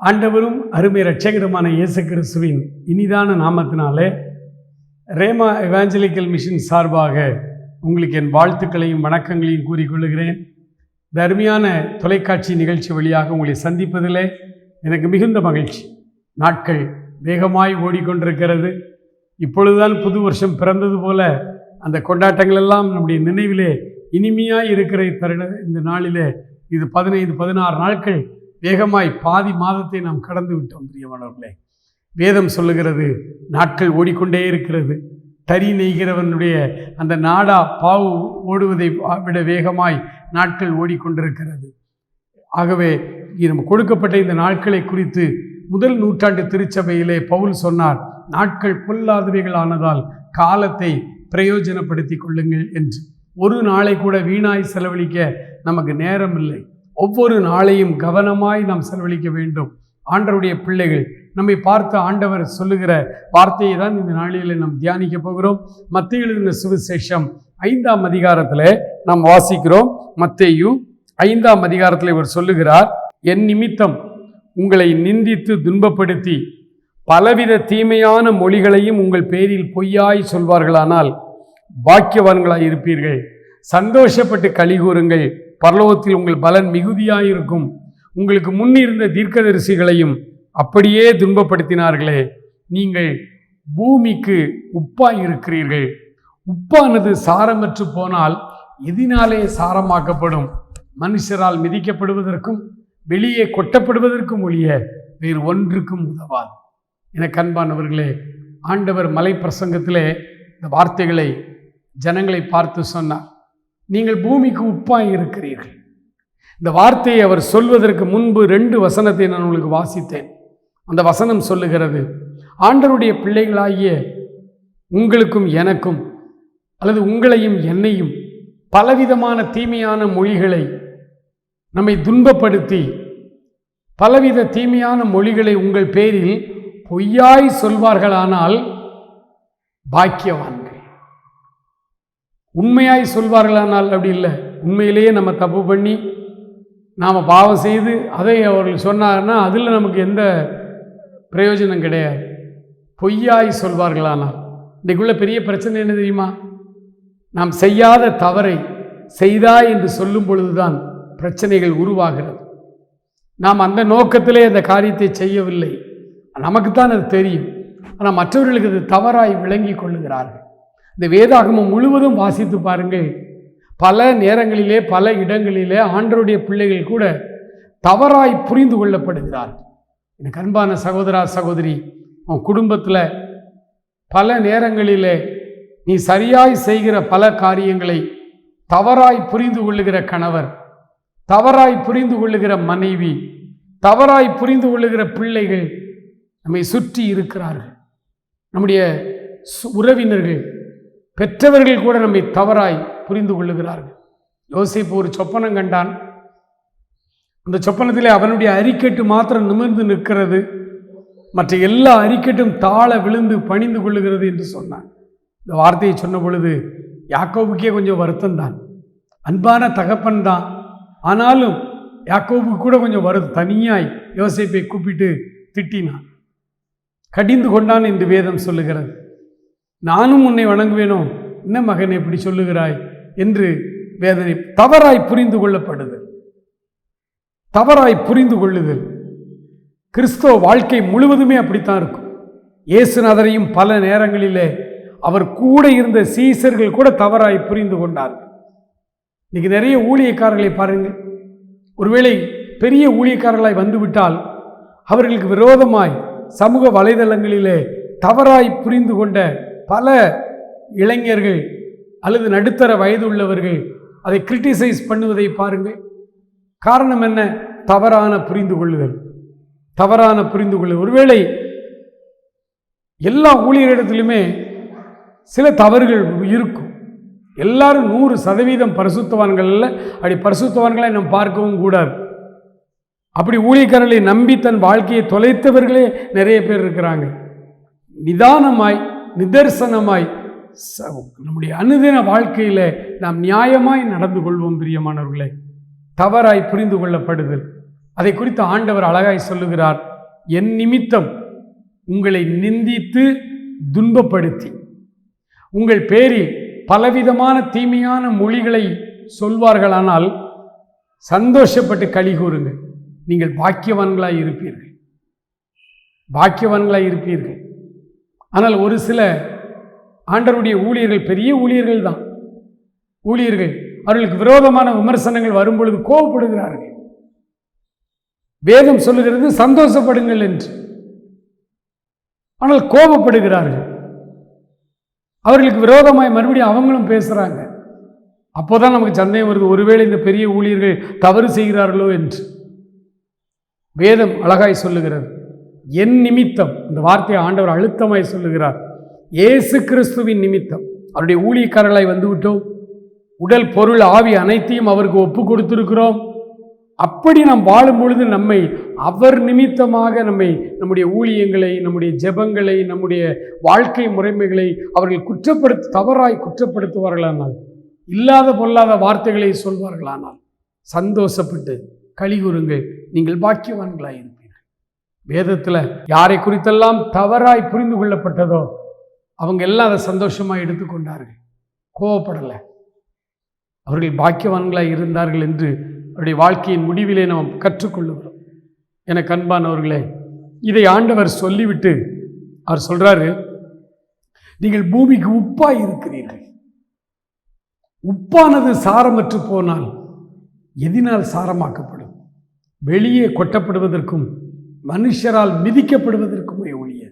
ஆண்டவரும் அருமை ரட்சகருமான இயேசு கிறிஸ்துவின் இனிதான நாமத்தினாலே ரேமா எவாஞ்சலிக்கல் மிஷன் சார்பாக உங்களுக்கு என் வாழ்த்துக்களையும் வணக்கங்களையும் கூறிக்கொள்கிறேன் இந்த அருமையான தொலைக்காட்சி நிகழ்ச்சி வழியாக உங்களை சந்திப்பதிலே எனக்கு மிகுந்த மகிழ்ச்சி. நாட்கள் வேகமாய் ஓடிக்கொண்டிருக்கிறது. இப்பொழுதுதான் புது வருஷம் பிறந்தது போல அந்த கொண்டாட்டங்கள் எல்லாம் நம்முடைய நினைவிலே இனிமையாக இருக்கிற தருண இந்த நாளிலே இது பதினைந்து பதினாறு நாட்கள் வேகமாய் பாதி மாதத்தை நாம் கடந்து விட்டோம் பிரியமானவர்களே. வேதம் சொல்லுகிறது நாட்கள் ஓடிக்கொண்டே இருக்கிறது. தறி நெய்கிறவனுடைய அந்த நாடா பாவு ஓடுவதை விட வேகமாய் நாட்கள் ஓடிக்கொண்டிருக்கிறது. ஆகவே நம்ம கொடுக்கப்பட்ட இந்த நாட்களை குறித்து முதல் நூற்றாண்டு திருச்சபையிலே பவுல் சொன்னார் நாட்கள் பொல்லாதவைகள் ஆனதால் காலத்தை பிரயோஜனப்படுத்தி கொள்ளுங்கள் என்று. ஒரு நாளை கூட வீணாய் செலவழிக்க நமக்கு நேரம் இல்லை ஒவ்வொரு நாளையும் கவனமாய் நாம் செலவழிக்க வேண்டும். ஆண்டவருடைய பிள்ளைகள் நம்மை பார்த்து ஆண்டவர் சொல்லுகிற வார்த்தையை தான் இந்த நாளில் நாம் தியானிக்க போகிறோம். மத்திய எழுதின சுவிசேஷம் ஐந்தாம் அதிகாரத்தில் நாம் வாசிக்கிறோம். மத்தையும் ஐந்தாம் அதிகாரத்தில் இவர் சொல்லுகிறார் என் நிமித்தம் உங்களை நிந்தித்து துன்பப்படுத்தி பலவித தீமையான மொழிகளையும் உங்கள் பேரில் பொய்யாய் சொல்வார்களானால் பாக்கியவான்களாய் இருப்பீர்கள். சந்தோஷப்பட்டு கழி கூறுங்கள். பரலோகத்தில் உங்கள் பலன் மிகுதியாயிருக்கும். உங்களுக்கு முன்னிருந்த தீர்க்கதரிசிகளையும் அப்படியே துன்பப்படுத்தினார்களே. நீங்கள் பூமிக்கு உப்பாய் இருக்கிறீர்கள் உப்பானது சாரமற்று போனால் எதினாலே சாரமாக்கப்படும். மனுஷரால் மிதிக்கப்படுவதற்கும் வெளியே கொட்டப்படுவதற்கும் ஒழிய வேறு ஒன்றுக்கும் உதவாது. என கண்பானவர்களே ஆண்டவர் மலை பிரசங்கத்திலே இந்த வார்த்தைகளை ஜனங்களை பார்த்து சொன்னார். நீங்கள் பூமிக்கு உப்பாய் இருக்கிறீர்கள். இந்த வார்த்தையை அவர் சொல்வதற்கு முன்பு ரெண்டு வசனத்தை நான் உங்களுக்கு வாசித்தேன். அந்த வசனம் சொல்லுகிறது ஆண்டருடைய பிள்ளைகளாகிய உங்களுக்கும் எனக்கும் அல்லது உங்களையும் என்னையும் பலவிதமான தீமையான மொழிகளை நம்மை துன்பப்படுத்தி பலவித தீமையான மொழிகளை உங்கள் பேரில் பொய்யாய் சொல்வார்களானால் பாக்கியவான்கள். உண்மையாய் சொல்வார்களானால் அப்படி இல்லை. உண்மையிலேயே நம்ம தப்பு பண்ணி நாம் பாவம் செய்து அதை அவர்கள் சொன்னார்னா அதில் நமக்கு எந்த பிரயோஜனம் கிடையாது. பொய்யாய் சொல்வார்களானால். இன்றைக்குள்ள பெரிய பிரச்சனை என்ன தெரியுமா? நாம் செய்யாத தவறை செய்தாய் என்று சொல்லும் பொழுதுதான் பிரச்சனைகள் உருவாகிறது. நாம் அந்த நோக்கத்திலே அந்த காரியத்தை செய்யவில்லை. நமக்குத்தான் அது தெரியும். ஆனால் மற்றவர்களுக்கு அது தவறாய் விளங்கி கொள்ளுகிறார்கள். இந்த வேதாகமம் முழுவதும் வாசித்து பாருங்கள். பல நேரங்களிலே பல இடங்களிலே ஆண்டருடைய பிள்ளைகள் கூட தவறாய் புரிந்து கொள்ளப்படுகிறார். எனக்கு அன்பான சகோதரா சகோதரி உன் குடும்பத்தில் பல நேரங்களிலே நீ சரியாய் செய்கிற பல காரியங்களை தவறாய் புரிந்து கொள்ளுகிற கணவர் தவறாய் புரிந்து கொள்ளுகிற மனைவி தவறாய் புரிந்து கொள்ளுகிற பிள்ளைகள் நம்மை சுற்றி இருக்கிறார்கள். நம்முடைய உறவினர்கள் பெற்றவர்கள் கூட நம்மை தவறாய் புரிந்து கொள்ளுகிறார்கள். யோசிப்பு ஒரு சொப்பனம் கண்டான். அந்த சொப்பனத்திலே அவனுடைய அறிக்கட்டு மாத்திரம் நிமிர்ந்து நிற்கிறது. மற்ற எல்லா அறிக்கட்டும் தாழ விழுந்து பணிந்து கொள்ளுகிறது என்று சொன்னான். இந்த வார்த்தையை சொன்ன பொழுது யாக்கோவுக்கே கொஞ்சம் வருத்தம் தான். அன்பான தகப்பன் தான். ஆனாலும் யாக்கோவுக்கு கூட கொஞ்சம் வருது தனியாய் யோசிப்பை கூப்பிட்டு திட்டினான். கடிந்து கொண்டான் என்று வேதம் சொல்லுகிறது. நானும் உன்னை வணங்குவேனோ? என்ன மகன் இப்படி சொல்லுகிறாய்? என்று வேதனை தவறாய் புரிந்து கொள்ளப்படுதல் தவறாய் புரிந்து கொள்ளுதல். கிறிஸ்தவ வாழ்க்கை முழுவதுமே அப்படித்தான் இருக்கும். இயேசுநாதரையும் பல நேரங்களிலே அவர் கூட இருந்த சீசர்கள் கூட தவறாய் புரிந்து கொண்டார்கள். இன்னைக்கு நிறைய ஊழியக்காரர்களை பாருங்கள். ஒருவேளை பெரிய ஊழியக்காரர்களாய் வந்துவிட்டால் அவர்களுக்கு விரோதமாய் சமூக வலைதளங்களிலே தவறாய் புரிந்து கொண்ட பல இளைஞர்கள் அல்லது நடுத்தர வயது உள்ளவர்கள் அதை கிரிட்டிசைஸ் பண்ணுவதை பாருங்கள். காரணம் என்ன? தவறான புரிந்து கொள்ளுதல் தவறான புரிந்து கொள்ளுதல் ஒருவேளை எல்லா ஊழியரிடத்திலுமே சில தவறுகள் இருக்கும். எல்லாரும் நூறு சதவீதம் பரிசுத்தவான்கள் இல்லை அப்படி பரிசுத்தவான்களை நம்ம பார்க்கவும் கூடாது. அப்படி ஊழியக்காரர்களை நம்பி தன் வாழ்க்கையை தொலைத்தவர்களே நிறைய பேர் இருக்கிறாங்க. நிதானமாய் நிதர்சனமாய் நம்முடைய அனுதின வாழ்க்கையில் நாம் நியாயமாய் நடந்து கொள்வோம் பிரியமானவர்களே. தவறாய் புரிந்து கொள்ளப்படுதல். அதை குறித்து ஆண்டவர் அழகாய் சொல்லுகிறார். என் நிமித்தம் உங்களை நிந்தித்து துன்பப்படுத்தி உங்கள் பேரில் பலவிதமான தீமையான மொழிகளை சொல்வார்களானால் சந்தோஷப்பட்டு களி கூறுங்கள். நீங்கள் பாக்கியவான்களாய் இருப்பீர்கள். பாக்கியவான்களாய் இருப்பீர்கள். ஆனால் ஒரு சில ஆண்டவருடைய ஊழியர்கள் பெரிய ஊழியர்கள் தான். ஊழியர்கள் அவர்களுக்கு விரோதமான விமர்சனங்கள் வரும்பொழுது கோபப்படுகிறார்கள் வேதம் சொல்லுகிறது சந்தோஷப்படுங்கள் என்று. ஆனால் கோபப்படுகிறார்கள். அவர்களுக்கு விரோதமாய் மறுபடியும் அவங்களும் பேசுகிறாங்க அப்போதான் நமக்கு சந்தேகம் வருது ஒருவேளை இந்த பெரிய ஊழியர்கள் தவறு செய்கிறார்களோ என்று. வேதம் அழகாய் சொல்லுகிறது. என் நிமித்தம். இந்த வார்த்தையை ஆண்டவர் அழுத்தமாய் சொல்லுகிறார். இயேசு கிறிஸ்துவின் நிமித்தம். அவருடைய ஊழியக்காரர்களாய் வந்துவிட்டோம். உடல் பொருள் ஆவி அனைத்தையும் அவருக்கு ஒப்பு கொடுத்துருக்கிறோம். அப்படி நாம் வாழும் பொழுது நம்மை அவர் நிமித்தமாக நம்மை நம்முடைய ஊழியங்களை நம்முடைய ஜெபங்களை நம்முடைய வாழ்க்கை முறைமைகளை அவர்கள் குற்றப்படுத்த தவறாய் குற்றப்படுத்துவார்களானால் இல்லாத பொல்லாத வார்த்தைகளை சொல்வார்களானால் சந்தோஷப்பட்டு கலிகுறுங்கள் நீங்கள் பாக்கியவான்களாய் வேதத்தில் யாரை குறித்தெல்லாம் தவறாய் புரிந்து கொள்ளப்பட்டதோ அவங்க எல்லாம் அதை சந்தோஷமாக எடுத்துக்கொண்டார்கள் கோவப்படலை. அவர்கள் பாக்கியவான்களாக இருந்தார்கள் என்று அவருடைய வாழ்க்கையின் முடிவிலே நாம் கற்றுக்கொள்ளுகிறோம். என கண்பானவர்களே இதை ஆண்டவர் சொல்லிவிட்டு அவர் சொல்கிறாரு நீங்கள் பூமிக்கு உப்பாய் இருக்கிறீர்கள். உப்பானது சாரமற்று போனால் எதினால் சாரமாக்கப்படும். வெளியே கொட்டப்படுவதற்கும் மனுஷரால் மிதிக்கப்படுவதற்குமே ஒழிய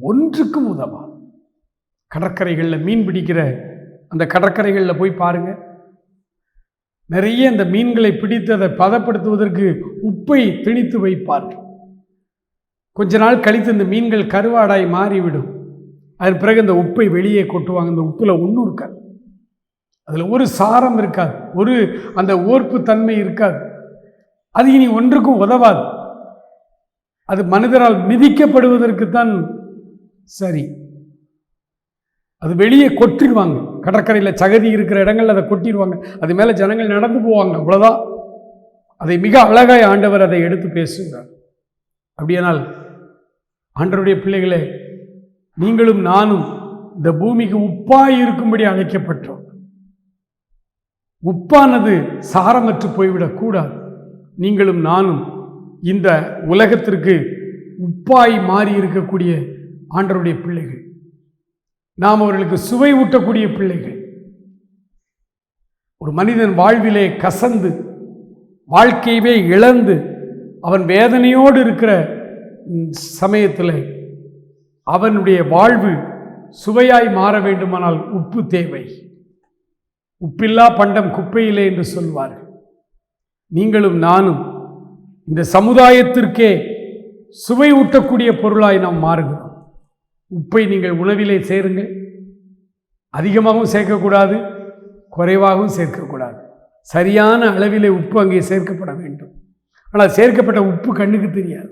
ஒன்றுக்கும் உதவாது. கடற்கரைகளில் மீன் பிடிக்கிற அந்த கடற்கரைகளில் போய் பாருங்கள் நிறைய அந்த மீன்களை பிடித்து அதை பதப்படுத்துவதற்கு உப்பை திணித்து வைப்பார்கள். கொஞ்ச நாள் கழித்து இந்த மீன்கள் கருவாடாய் மாறிவிடும். அதன் பிறகு இந்த உப்பை வெளியே கொட்டுவாங்க இந்த உப்பில் ஒன்றும் இருக்காது. அதில் ஒரு சாரம் இருக்காது. ஒரு அந்த ஓர்ப்பு தன்மை இருக்காது. அது இனி ஒன்றுக்கும் உதவாது. அது மனிதரால் மிதிக்கப்படுவதற்கு தான் சரி. அது வெளியே கொட்டிடுவாங்க கடற்கரையில் சகதி இருக்கிற இடங்களில் அதை கொட்டிடுவாங்க அது மேலே ஜனங்கள் நடந்து போவாங்க. அவ்வளோதான் அதை மிக அழகாய் ஆண்டவர் அதை எடுத்து பேசுகிறார். அப்படியானால் ஆண்டவருடைய பிள்ளைகளே நீங்களும் நானும் இந்த பூமிக்கு உப்பாய் இருக்கும்படி அழைக்கப்பட்டோம். உப்பானது சாரமற்று போய்விடக்கூடாது. நீங்களும் நானும் இந்த உலகத்திற்கு உப்பாய் மாறி இருக்கக்கூடிய ஆண்டருடைய பிள்ளைகள். நாம் அவர்களுக்கு சுவை ஊட்டக்கூடிய பிள்ளைகள். ஒரு மனிதன் வாழ்விலே கசந்து வாழ்க்கையவே இழந்து அவன் வேதனையோடு இருக்கிற சமயத்தில் அவனுடைய வாழ்வு சுவையாய் மாற வேண்டுமானால் உப்பு தேவை. உப்பில்லா பண்டம் குப்பையிலே என்று சொல்வார்கள். நீங்களும் நானும் இந்த சமுதாயத்திற்கே சுவை ஊட்டக்கூடிய பொருளாய் நாம் மாறுகிறோம். உப்பை நீங்கள் உணவிலே சேருங்கள் அதிகமாகவும் சேர்க்கக்கூடாது குறைவாகவும் சேர்க்கக்கூடாது. சரியான அளவிலே உப்பு அங்கே சேர்க்கப்பட வேண்டும். ஆனால் சேர்க்கப்பட்ட உப்பு கண்ணுக்கு தெரியாது.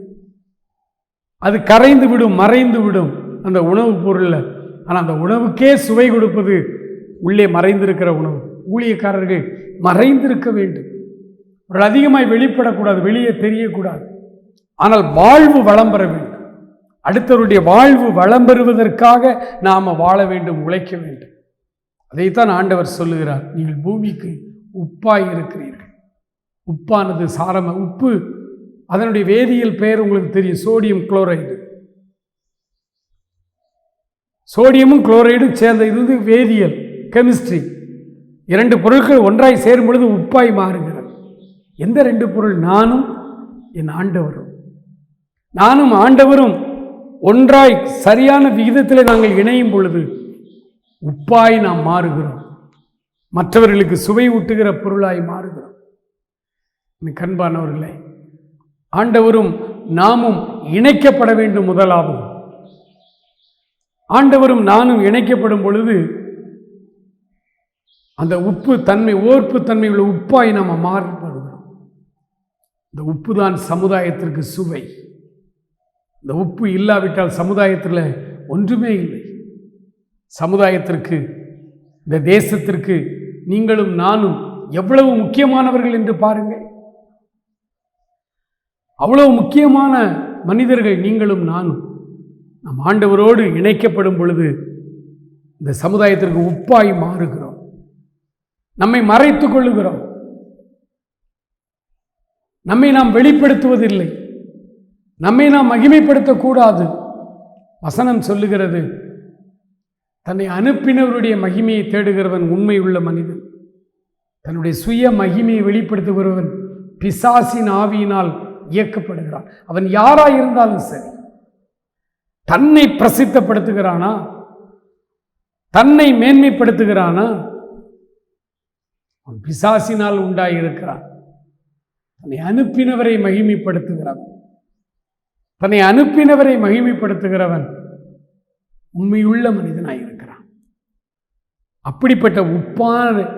அது கரைந்து விடும் மறைந்து விடும் அந்த உணவுப் பொருளில். ஆனால் அந்த உணவுக்கே சுவை கொடுப்பது உள்ளே மறைந்திருக்கிற உணவு. ஊழியக்காரர்கள் மறைந்திருக்க வேண்டும். அவர்கள் அதிகமாக வெளிப்படக்கூடாது வெளியே தெரியக்கூடாது. ஆனால் வாழ்வு வளம் பெற வேண்டும். அடுத்தவருடைய வாழ்வு வளம் பெறுவதற்காக நாம் வாழ வேண்டும் உழைக்க வேண்டும். அதைத்தான் ஆண்டவர் சொல்லுகிறார். நீங்கள் பூமிக்கு உப்பாய் இருக்கிறீர்கள். உப்பானது சாரம உப்பு. அதனுடைய வேதியியல் பெயர் உங்களுக்கு தெரியும் சோடியம் குளோரைடு. சோடியமும் குளோரைடும் சேர்ந்த இது வந்து வேதியியல் கெமிஸ்ட்ரி. இரண்டு பொருட்கள் ஒன்றாய் சேரும் பொழுது உப்பாய் மாறுகிறது. எந்த ரெண்டு பொருள் நானும் என் ஆண்டவரும்? நானும் ஆண்டவரும் ஒன்றாய் சரியான விகிதத்தில் நாங்கள் இணையும் பொழுது உப்பாய் நாம் மாறுகிறோம். மற்றவர்களுக்கு சுவை ஊட்டுகிற பொருளாய் மாறுகிறோம். கண்பானவர்களே ஆண்டவரும் நாமும் இணைக்கப்பட வேண்டும் முதலாவது. ஆண்டவரும் நானும் இணைக்கப்படும் பொழுது அந்த உப்பு தன்மை ஓர்ப்பு தன்மை உள்ள உப்பாய் நாம் மாறும் இந்த உப்பு தான் சமுதாயத்திற்கு சுவை. இந்த உப்பு இல்லாவிட்டால் சமுதாயத்தில் ஒன்றுமே இல்லை. சமுதாயத்திற்கு இந்த தேசத்திற்கு நீங்களும் நானும் எவ்வளவு முக்கியமானவர்கள் என்று பாருங்கள். அவ்வளவு முக்கியமான மனிதர்கள் நீங்களும் நானும். நம் ஆண்டவரோடு இணைக்கப்படும் பொழுது இந்த சமுதாயத்திற்கு உப்பாய் மாறுகிறோம். நம்மை மறைத்து கொள்ளுகிறோம். நம்மை நாம் வெளிப்படுத்துவதில்லை. நம்மை நாம் மகிமைப்படுத்தக்கூடாது. வசனம் சொல்லுகிறது தன்னை அனுப்பினவருடைய மகிமையை தேடுகிறவன் உண்மை உள்ள மனிதன். தன்னுடைய சுய மகிமையை வெளிப்படுத்துகிறவன் பிசாசின் ஆவியினால் இயக்கப்படுகிறான். அவன் யாராக இருந்தாலும் சரி தன்னை பிரசித்தப்படுத்துகிறானா? தன்னை மேன்மைப்படுத்துகிறானா? அவன் பிசாசினால் உண்டாயிருக்கிறான். தன்னை அனுப்பினவரை மகிமைப்படுத்துகிறவன். தன்னை அனுப்பினவரை மகிமைப்படுத்துகிறவன் உண்மையுள்ள மனிதனாக இருக்கிறான். அப்படிப்பட்ட உப்பான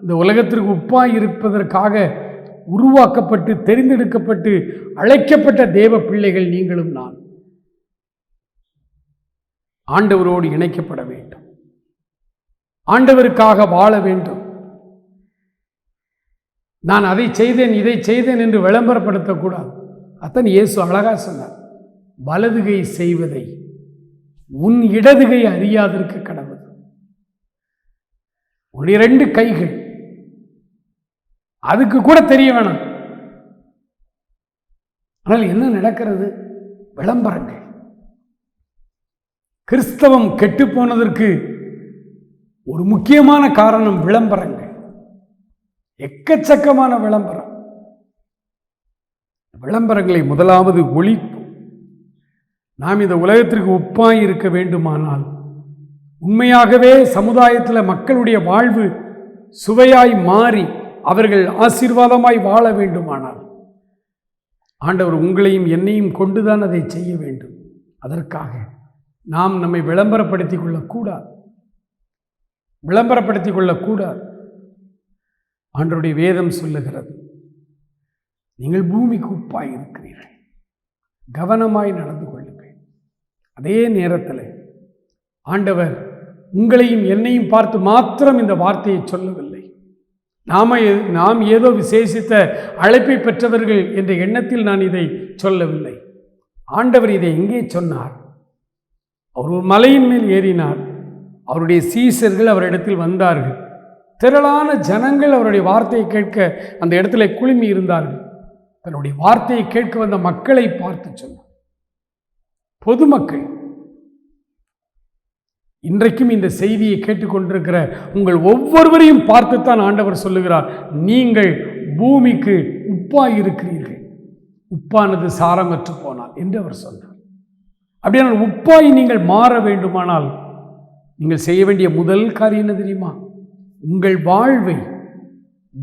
இந்த உலகத்திற்கு உப்பாக இருப்பதற்காக உருவாக்கப்பட்டு தெரிந்தெடுக்கப்பட்டு அழைக்கப்பட்ட தேவ பிள்ளைகள் நீங்களும் நான். ஆண்டவரோடு இணைக்கப்பட வேண்டும். ஆண்டவருக்காக வாழ வேண்டும். நான் அதை செய்தேன் இதை செய்தேன் என்று விளம்பரப்படுத்தக்கூடாது. அத்தன் இயேசு அழகா சொன்னார் வலதுகை செய்வதை உன் இடதுகை அறியாதிருக்க கடவுள். உன் இரண்டு கைகள் அதுக்கு கூட தெரிய வேணாம். ஆனால் என்ன நடக்கிறது? விளம்பரங்கள். கிறிஸ்தவம் கெட்டு போனதற்கு ஒரு முக்கியமான காரணம் விளம்பரங்கள். எக்கச்சக்கமான விளம்பரம். விளம்பரங்களை முதலாவது ஒழிப்பு. நாம் இந்த உலகத்திற்கு உப்பாய் இருக்க வேண்டுமானால் உண்மையாகவே சமுதாயத்தில் மக்களுடைய வாழ்வு சுவையாய் மாறி அவர்கள் ஆசீர்வாதமாய் வாழ வேண்டுமானால் ஆண்டவர் உங்களையும் என்னையும் கொண்டுதான் அதை செய்ய வேண்டும். அதற்காக நாம் நம்மை விளம்பரப்படுத்திக் கொள்ளக்கூடாது. விளம்பரப்படுத்திக் கொள்ளக்கூடாது. ஆண்டருடைய வேதம் சொல்லுகிறது. நீங்கள் பூமிக்கு உப்பாய் இருக்கிறீர்கள். கவனமாய் நடந்து கொள்ளுங்கள். அதே நேரத்தில் ஆண்டவர் உங்களையும் என்னையும் பார்த்து மாத்திரம் இந்த வார்த்தையை சொல்லவில்லை. நாம எ- நாம் ஏதோ விசேஷித்த அழைப்பை பெற்றவர்கள் என்ற எண்ணத்தில் நான் இதை சொல்லவில்லை. ஆண்டவர் இதை எங்கே சொன்னார்? அவர் ஒரு மலையின் மேல் ஏறினார். அவருடைய சீசர்கள் அவரிடத்தில் வந்தார்கள். திரளான ஜனங்கள் அவருடைய வார்த்தையை கேட்க அந்த இடத்துல குழுமி இருந்தார்கள். தன்னுடைய வார்த்தையை கேட்க வந்த மக்களை பார்த்து சொன்னார். பொதுமக்கள் இன்றைக்கும் இந்த செய்தியை கேட்டுக்கொண்டிருக்கிற உங்கள் ஒவ்வொருவரையும் பார்த்துத்தான் ஆண்டவர் சொல்லுகிறார் நீங்கள் பூமிக்கு உப்பாய் இருக்கிறீர்கள் உப்பானது சாரமற்று போனால் என்று அவர் சொன்னார். அப்படியானால் உப்பாய் நீங்கள் மாற வேண்டுமானால் நீங்கள் செய்ய வேண்டிய முதல் காரியம் என்ன தெரியுமா? உங்கள் வாழ்வை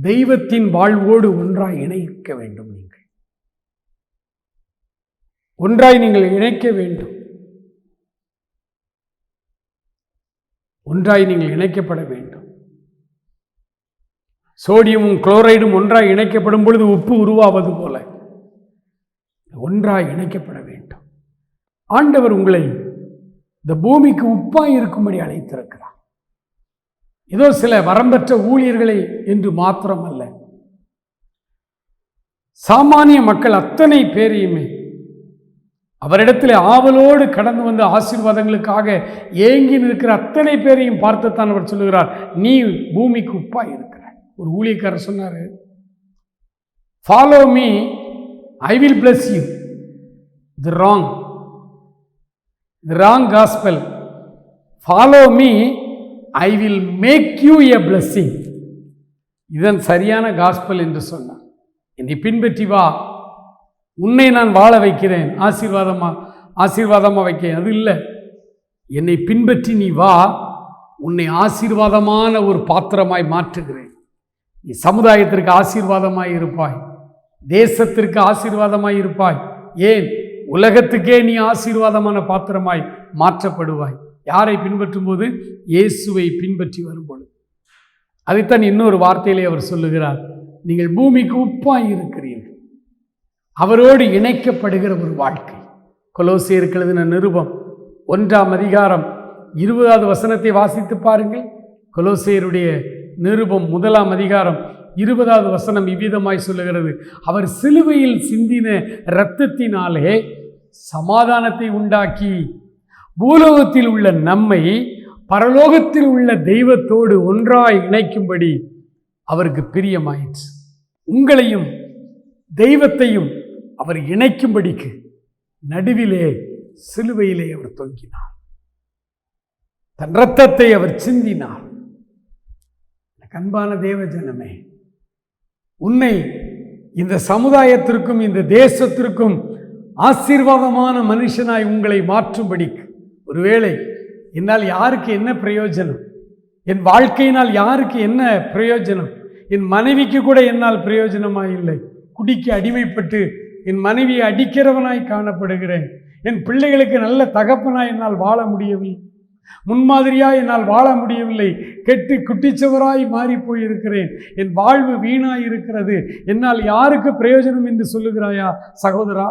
தெய்வத்தின் வாழ்வோடு ஒன்றாய் இணைக்க வேண்டும் நீங்கள். ஒன்றாய் நீங்கள் இணைக்க வேண்டும். ஒன்றாய் நீங்கள் இணைக்கப்பட வேண்டும். சோடியமும் குளோரைடும் ஒன்றாய் இணைக்கப்படும் பொழுது உப்பு உருவாவது போல ஒன்றாய் இணைக்கப்பட வேண்டும். ஆண்டவர் உங்களை இந்த பூமிக்கு உப்பாய் இருக்கும்படி அழைத்திருக்கிறார். ஏதோ சில வரம்பற்ற ஊழியர்களை என்று மாத்திரம் அல்ல சாமானிய மக்கள் அத்தனை பேரையுமே அவரிடத்தில் ஆவலோடு கடந்து வந்த ஆசீர்வாதங்களுக்காக ஏங்கி நிற்கிற அத்தனை பேரையும் பார்த்துத்தான் அவர் சொல்லுகிறார் நீ பூமிக்கு உப்பாய் இருக்கிற ஒரு ஊழியக்காரர் சொன்னார் follow me I will bless you the wrong the wrong gospel follow me I will make you a blessing இதன் சரியான காஸ்பல் என்று சொன்னான் என்னை பின்பற்றி வா. உன்னை நான் வாழ வைக்கிறேன். ஆசீர்வாதமாக ஆசீர்வாதமாக வைக்க அது இல்லை. என்னை பின்பற்றி நீ வா. உன்னை ஆசீர்வாதமான ஒரு பாத்திரமாய் மாற்றுகிறேன். நீ சமுதாயத்திற்கு ஆசீர்வாதமாய் இருப்பாய். தேசத்திற்கு ஆசீர்வாதமாய் இருப்பாய். ஏன்? உலகத்துக்கே நீ ஆசீர்வாதமான பாத்திரமாய் மாற்றப்படுவாய். யாரை பின்பற்றும் போது இயேசுவை பின்பற்றி வரும்பொழுது. அதைத்தான் இன்னொரு வார்த்தையிலே அவர் சொல்லுகிறார். நீங்கள் பூமிக்கு உப்பாய் இருக்கிறீர்கள் அவரோடு இணைக்கப்படுகிற ஒரு வாழ்க்கை. கொலோசி எழுதின நிருபம் ஒன்றாம் அதிகாரம் இருபதாவது வசனத்தை வாசித்து பாருங்கள். கொலோசியருடைய நிருபம் முதலாம் அதிகாரம் இருபதாவது வசனம் இவ்விதமாய் சொல்லுகிறது. அவர் சிலுவையில் சிந்தின இரத்தத்தினாலே சமாதானத்தை உண்டாக்கி பூலோகத்தில் உள்ள நம்மை பரலோகத்தில் உள்ள தெய்வத்தோடு ஒன்றாய் இணைக்கும்படி அவருக்கு பிரியமாயிற்று. உங்களையும் தெய்வத்தையும் அவர் இணைக்கும்படிக்கு நடுவிலே சிலுவையிலே அவர் தொங்கினார். தன் ரத்தத்தை அவர் சிந்தினார். எனக்கு அன்பான தேவ ஜனமே உன்னை இந்த சமுதாயத்திற்கும் இந்த தேசத்திற்கும் ஆசீர்வாதமான மனுஷனாய் உங்களை மாற்றும்படிக்கு ஒருவேளை என்னால் யாருக்கு என்ன பிரயோஜனம்? என் வாழ்க்கையினால் யாருக்கு என்ன பிரயோஜனம்? என் மனைவிக்கு கூட என்னால் பிரயோஜனமாக இல்லை குடிக்கு அடிமைப்பட்டு என் மனைவியை அடிக்கிறவனாய் காணப்படுகிறேன். என் பிள்ளைகளுக்கு நல்ல தகப்பனாய் என்னால் வாழ முடியவில்லை. முன்மாதிரியாய் என்னால் வாழ முடியவில்லை. கெட்டு குட்டிச்சவராய் மாறி போயிருக்கிறேன் என் வாழ்வு வீணாய் இருக்கிறது என்னால் யாருக்கு பிரயோஜனம் என்று சொல்லுகிறாயா சகோதரா?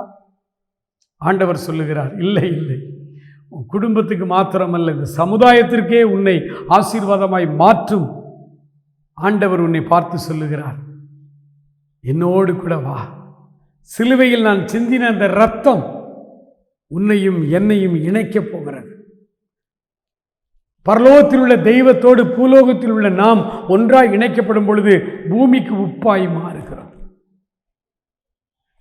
ஆண்டவர் சொல்லுகிறார் இல்லை இல்லை. உன் குடும்பத்துக்கு மாத்திரமல்ல இந்த சமுதாயத்திற்கே உன்னை ஆசீர்வாதமாய் மாற்றும். ஆண்டவர் உன்னை பார்த்து சொல்லுகிறார் என்னோடு கூட வா. சிலுவையில் நான் சிந்தின அந்த ரத்தம் உன்னையும் என்னையும் இணைக்கப் போகிறது. பரலோகத்தில் உள்ள தெய்வத்தோடு பூலோகத்தில் உள்ள நாம் ஒன்றாய் இணைக்கப்படும் பொழுது பூமிக்கு உப்பாய் மாறுகிறோம்.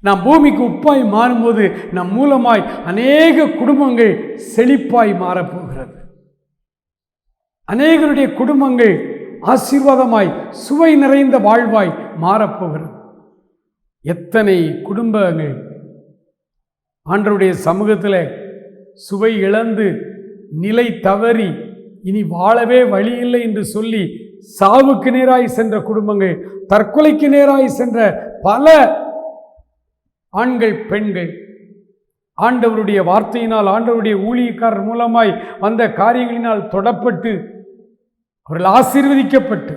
நாம் பூமிக்கு உப்பாய் மாறும்போது நம் மூலமாய் அநேக குடும்பங்கள் செழிப்பாய் மாறப்போகிறது. அநேகருடைய குடும்பங்கள் ஆசீர்வாதமாய் சுவை நிறைந்த வாழ்வாய் மாறப்போகிறது. எத்தனை குடும்பங்கள் ஆண்டருடைய சமூகத்தில் சுவை இழந்து நிலை தவறி இனி வாழவே வழி இல்லை என்று சொல்லி சாவுக்கு நேராய் சென்ற குடும்பங்கள் தற்கொலைக்கு நேராய் சென்ற பல ஆண்கள் பெண்கள். ஆண்டவருடைய வார்த்தையினால் ஆண்டவருடைய ஊழியக்காரர் மூலமாய் வந்த காரியங்களினால் தொடப்பட்டு அவர்கள் ஆசீர்வதிக்கப்பட்டு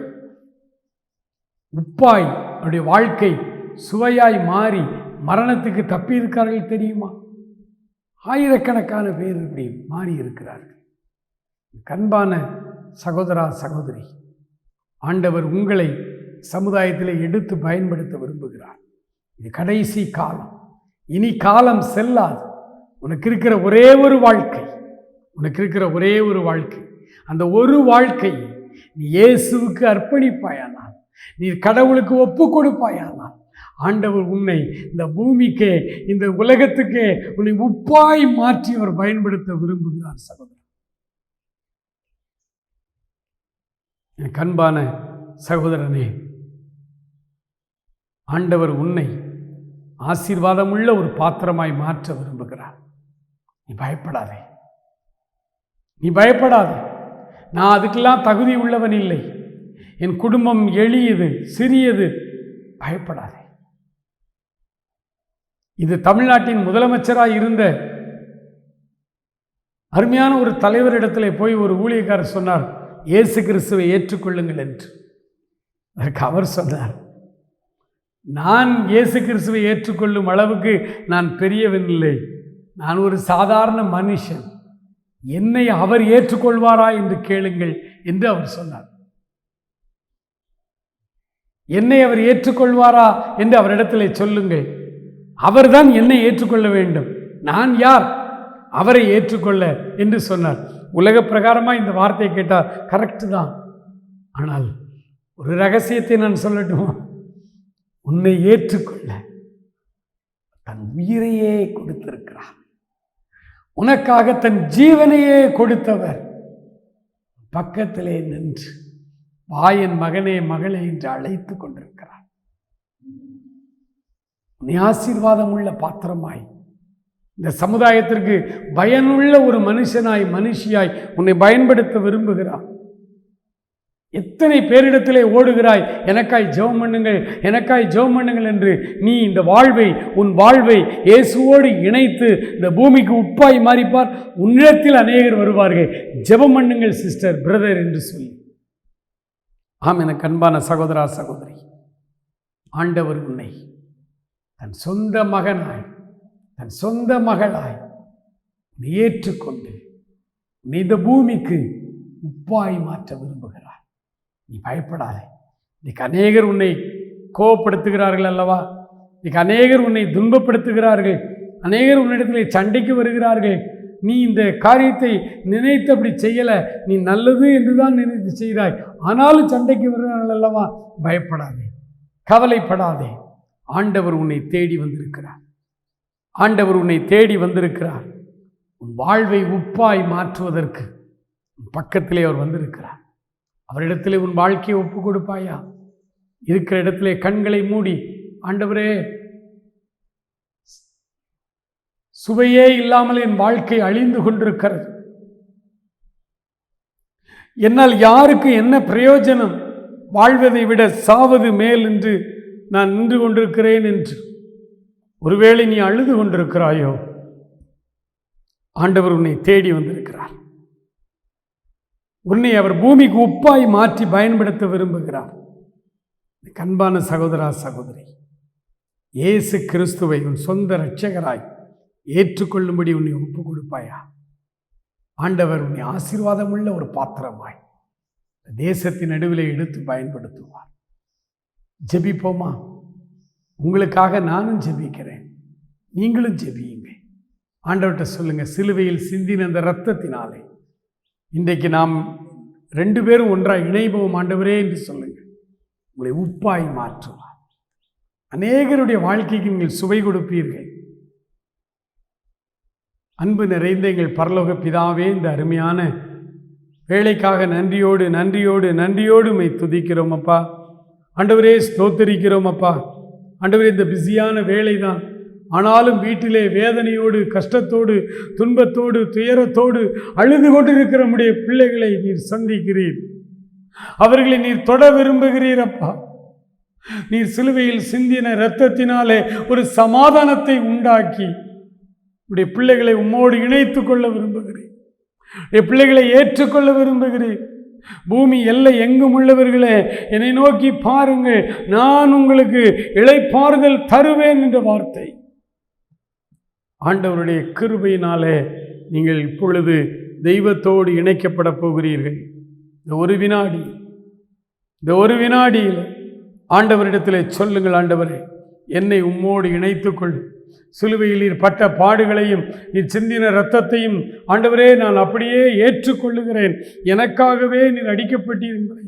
உப்பாய் அவருடைய வாழ்க்கை சுவையாய் மாறி மரணத்துக்கு தப்பியிருக்கார்கள் தெரியுமா? ஆயிரக்கணக்கான பேர் இப்படி மாறி இருக்கிறார்கள் கண்பான சகோதரா சகோதரி ஆண்டவர் உங்களை சமுதாயத்தில் எடுத்து பயன்படுத்த விரும்புகிறார். இது கடைசி காலம். இனி காலம் செல்லாது. உனக்கு இருக்கிற ஒரே ஒரு வாழ்க்கை. உனக்கு இருக்கிற ஒரே ஒரு வாழ்க்கை. அந்த ஒரு வாழ்க்கை நீ இயேசுவுக்கு அர்ப்பணிப்பாயானால் நீ கடவுளுக்கு ஒப்பு கொடுப்பாயானால் ஆண்டவர் உன்னை இந்த பூமிக்கே இந்த உலகத்துக்கே உன்னை உப்பாய் மாற்றி அவர் பயன்படுத்த விரும்புகிறார் சகோதரர். எனக்கு கண்பான சகோதரனே ஆண்டவர் உன்னை ஆசீர்வாதமுள்ள ஒரு பாத்திரமாய் மாற்ற விரும்புகிறார். நீ பயப்படாதே. நீ பயப்படாதே. நான் அதுக்கெல்லாம் தகுதி உள்ளவன் இல்லை. என் குடும்பம் எளியது சிறியது. பயப்படாதே. இது தமிழ்நாட்டின் முதலமைச்சராக இருந்த அருமையான ஒரு தலைவரிடத்தில் போய் ஒரு ஊழியக்காரர் சொன்னார் இயேசு கிறிஸ்துவை ஏற்றுக்கொள்ளுங்கள் என்று. அதற்கு அவர் சொன்னார் நான் இயேசு கிறிஸ்துவை ஏற்றுக்கொள்ளும் அளவுக்கு நான் பெரியவன் இல்லை நான் ஒரு சாதாரண மனுஷன். என்னை அவர் ஏற்றுக்கொள்வாரா என்று கேளுங்கள் என்று அவர் சொன்னார். என்னை அவர் ஏற்றுக்கொள்வாரா என்று அவரிடத்தில் சொல்லுங்கள். அவர்தான் என்னை ஏற்றுக்கொள்ள வேண்டும். நான் யார்? அவரை ஏற்றுக்கொள்ள என்று சொன்னார். உலக பிரகாரமாக இந்த வார்த்தையை கேட்டால் கரெக்டு தான். ஆனால் ஒரு ரகசியத்தை நான் சொல்லட்டுமா? உன்னை ஏற்றுக்கொள்ள தன் உயிரையே கொடுத்திருக்கிறார். உனக்காக தன் ஜீவனையே கொடுத்தவர் பக்கத்திலே நின்று வாயன் மகனே மகளே என்று அழைத்து கொண்டிருக்கிறார். நீ ஆசீர்வாதம் உள்ள பாத்திரமாய் இந்த சமுதாயத்திற்கு பயனுள்ள ஒரு மனுஷனாய் மனுஷியாய் உன்னை பயன்படுத்த விரும்புகிறான் எத்தனை பேரிடத்திலே ஓடுகிறாய்? எனக்காய் ஜெபம் பண்ணுங்கள் எனக்காய் ஜெபம் பண்ணுங்கள் என்று நீ இந்த வாழ்வை உன் வாழ்வை இயேசுவோடு இணைத்து இந்த பூமிக்கு உப்பாய் மாறிப்பார். உன்னிடத்தில் அநேகர் வருவார்கள். ஜெபம் பண்ணுங்கள் சிஸ்டர் பிரதர் என்று சொல்லி. ஆம் எனக்கு அன்பான சகோதரா சகோதரி. ஆண்டவர் உன்னை தன் சொந்த மகனாய் தன் சொந்த மகளாய் நீ ஏற்றுக்கொண்டு நீ இந்த பூமிக்கு உப்பாய் மாற்ற விரும்புகிறார். நீ பயப்படாதே. இன்னைக்கு அநேகர் உன்னை கோவப்படுத்துகிறார்கள் அல்லவா? இன்னைக்கு அநேகர் உன்னை துன்பப்படுத்துகிறார்கள். அநேகர் உன்னிடத்திலே சண்டைக்கு வருகிறார்கள். நீ இந்த காரியத்தை நினைத்து அப்படி செய்யலை. நீ நல்லது என்று தான் நினைத்து செய்தாய். ஆனாலும் சண்டைக்கு வருகிறார்கள் அல்லவா? பயப்படாதே. கவலைப்படாதே. ஆண்டவர் உன்னை தேடி வந்திருக்கிறார். ஆண்டவர் உன்னை தேடி வந்திருக்கிறார். உன் வாழ்வை உப்பாய் மாற்றுவதற்கு பக்கத்திலே அவர் வந்திருக்கிறார். அவரிடத்திலே உன் வாழ்க்கையை ஒப்பு கொடுப்பாயா இருக்கிற இடத்திலே கண்களை மூடி ஆண்டவரே சுவையே இல்லாமல் என் வாழ்க்கை அழிந்து கொண்டிருக்கிறது. என்னால் யாருக்கு என்ன பிரயோஜனம்? வாழ்வதை விட சாவது மேல் என்று நான் நின்று கொண்டிருக்கிறேன் என்று. ஒருவேளை நீ அழுது கொண்டிருக்கிறாயோ? ஆண்டவர் உன்னை தேடி வந்திருக்கிறார். உன்னை அவர் பூமிக்கு உப்பாய் மாற்றி பயன்படுத்த விரும்புகிறார். கண்பான சகோதரா சகோதரி இயேசு கிறிஸ்துவை உன் சொந்த இரட்சகராய் ஏற்றுக்கொள்ளும்படி உன்னை ஒப்பு கொடுப்பாயா? ஆண்டவர் உன்னை ஆசீர்வாதமுள்ள ஒரு பாத்திரமாய் தேசத்தின் நடுவில் எடுத்து பயன்படுத்துவார். ஜெபிப்போமா? உங்களுக்காக நானும் ஜெபிக்கிறேன். நீங்களும் ஜெபியுங்க. ஆண்டவர்கிட்ட சொல்லுங்கள் சிலுவையில் சிந்தின அந்த இரத்தத்தினாலே இன்றைக்கு நாம் ரெண்டு பேரும் ஒன்றாக இணைபோம் ஆண்டவரே என்று சொல்லுங்கள். உங்களை உப்பாய் மாற்றுவார். அநேகருடைய வாழ்க்கைக்கு நீங்கள் சுவை கொடுப்பீர்கள். அன்பு நிறைந்த எங்கள் பரலோக பிதாவே இந்த அருமையான வேலைக்காக நன்றியோடு நன்றியோடு நன்றியோடு மை துதிக்கிறோம் அப்பா. ஆண்டவரே ஸ்தோத்தரிக்கிறோம் அப்பா. ஆண்டவரே இந்த பிஸியான வேலை தான் ஆனாலும் வீட்டிலே வேதனையோடு கஷ்டத்தோடு துன்பத்தோடு துயரத்தோடு அழுது கொண்டிருக்கிற நம்முடைய பிள்ளைகளை நீர் சந்திக்கிறீர். அவர்களை நீர் தொட விரும்புகிறீர் அப்பா. நீர் சிலுவையில் சிந்தின இரத்தத்தினாலே ஒரு சமாதானத்தை உண்டாக்கி உடைய பிள்ளைகளை உம்மோடு இணைத்து கொள்ள விரும்புகிறேன். என் பிள்ளைகளை ஏற்றுக்கொள்ள விரும்புகிறேன். பூமி எல்லை எங்கும் உள்ளவர்களே என்னை நோக்கி பாருங்கள். நான் உங்களுக்கு இழைப்பாறுதல் தருவேன் என்ற வார்த்தை. ஆண்டவருடைய கிருபையினாலே நீங்கள் இப்பொழுது தெய்வத்தோடு இணைக்கப்பட போகிறீர்கள். இந்த ஒரு வினாடி இந்த ஒரு வினாடியில் ஆண்டவரிடத்தில் சொல்லுங்கள் ஆண்டவரே என்னை உம்மோடு இணைத்துக்கொள். சிலுவையில் நீர் பட்ட பாடுகளையும் நீர் சிந்தின இரத்தத்தையும் ஆண்டவரே நான் அப்படியே ஏற்றுக்கொள்ளுகிறேன். எனக்காகவே நீர் அடிக்கப்பட்டீர் என்பதை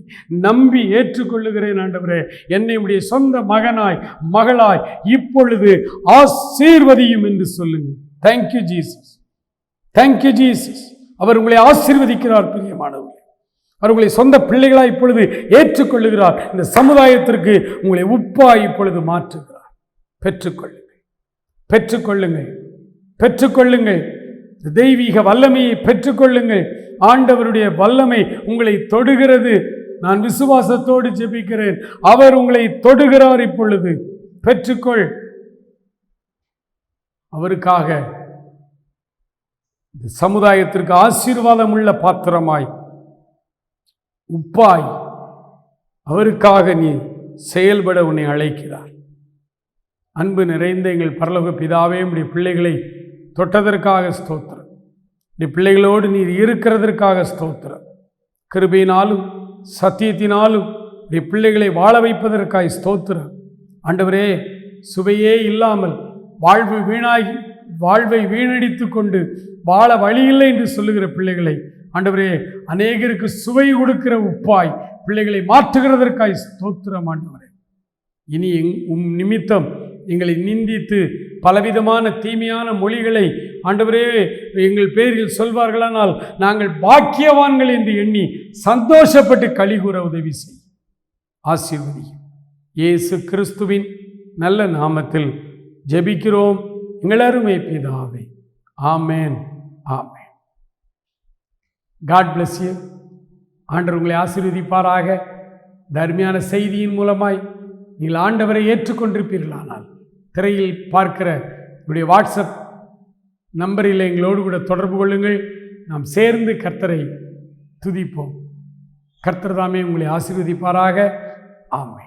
நம்பி ஏற்றுக்கொள்ளுகிறேன் ஆண்டவரே. என்னை உடைய சொந்த மகனாய் மகளாய் இப்பொழுது ஆசீர்வதியும் என்று சொல்லுங்கள். Thank you Jesus thank you Jesus அவர் உங்களை ஆசீர்வதிக்கிறார் பிரியமானவர்கள். அவர் உங்களை சொந்த பிள்ளைகளாய் இப்பொழுது ஏற்றுக்கொள்ளுகிறார். இந்த சமுதாயத்திற்கு உங்களை உப்பாய் இப்பொழுது மாற்றுகிறார். பெற்றுக்கொள்ளு பெற்றுக்கொள்ளுங்கள். பெற்றுக்கொள்ளுங்கள். தெய்வீக வல்லமையை பெற்றுக்கொள்ளுங்கள். ஆண்டவருடைய வல்லமை உங்களை தொடுகிறது. நான் விசுவாசத்தோடு ஜெபிக்கிறேன். அவர் உங்களை தொடுகிறார் இப்பொழுது. பெற்றுக்கொள். அவருக்காக இந்த சமுதாயத்திற்கு ஆசீர்வாதம் உள்ள பாத்திரமாய் உப்பாய் அவருக்காக நீ செயல்பட உன்னை அழைக்கிறார். அன்பு நிறைந்த எங்கள் பரலோக பிதாவே உடைய பிள்ளைகளை தொட்டதற்காக ஸ்தோத்திரம். நீ பிள்ளைகளோடு நீர் இருக்கிறதற்காக ஸ்தோத்திரம். கிருபையினாலும் சத்தியத்தினாலும் நீ பிள்ளைகளை வாழ வைப்பதற்காக ஸ்தோத்திரம். ஆண்டவரே சுவையே இல்லாமல் வாழ்வு வீணாகி வாழ்வை வீணடித்து கொண்டு வாழ வழியில்லை என்று சொல்லுகிற பிள்ளைகளை ஆண்டவரே அநேகருக்கு சுவை கொடுக்கிற உப்பாய் பிள்ளைகளை மாற்றுகிறதற்காய் ஸ்தோத்திரம் ஆண்டவரே. இனி எங் உம் நிமித்தம் எங்களை நிந்தித்து பலவிதமான தீமையான மொழிகளை ஆண்டவரே எங்கள் பேரில் சொல்வார்களானால் நாங்கள் பாக்கியவான்கள் என்று எண்ணி சந்தோஷப்பட்டு கழிகூற உதவி செய். ஆசீர்வதி இயேசு கிறிஸ்துவின் நல்ல நாமத்தில் ஜெபிக்கிறோம். எங்களருமே பிதாவே. ஆமேன். ஆமேன். காட் பிளஸ் யூ ஆண்டவர் உங்களை ஆசீர்வதிப்பாராக. தர்மையான செய்தியின் மூலமாய் நீங்கள் ஆண்டவரை ஏற்றுக்கொண்டிருப்பீர்களானால் திரையில் பார்க்கிற உங்களுடைய வாட்ஸ்அப் நம்பரில் எங்களோடு கூட தொடர்பு கொள்ளுங்கள். நாம் சேர்ந்து கர்த்தரை துதிப்போம். கர்த்தர் தாமே உங்களை ஆசீர்வதிப்பாராக. ஆமை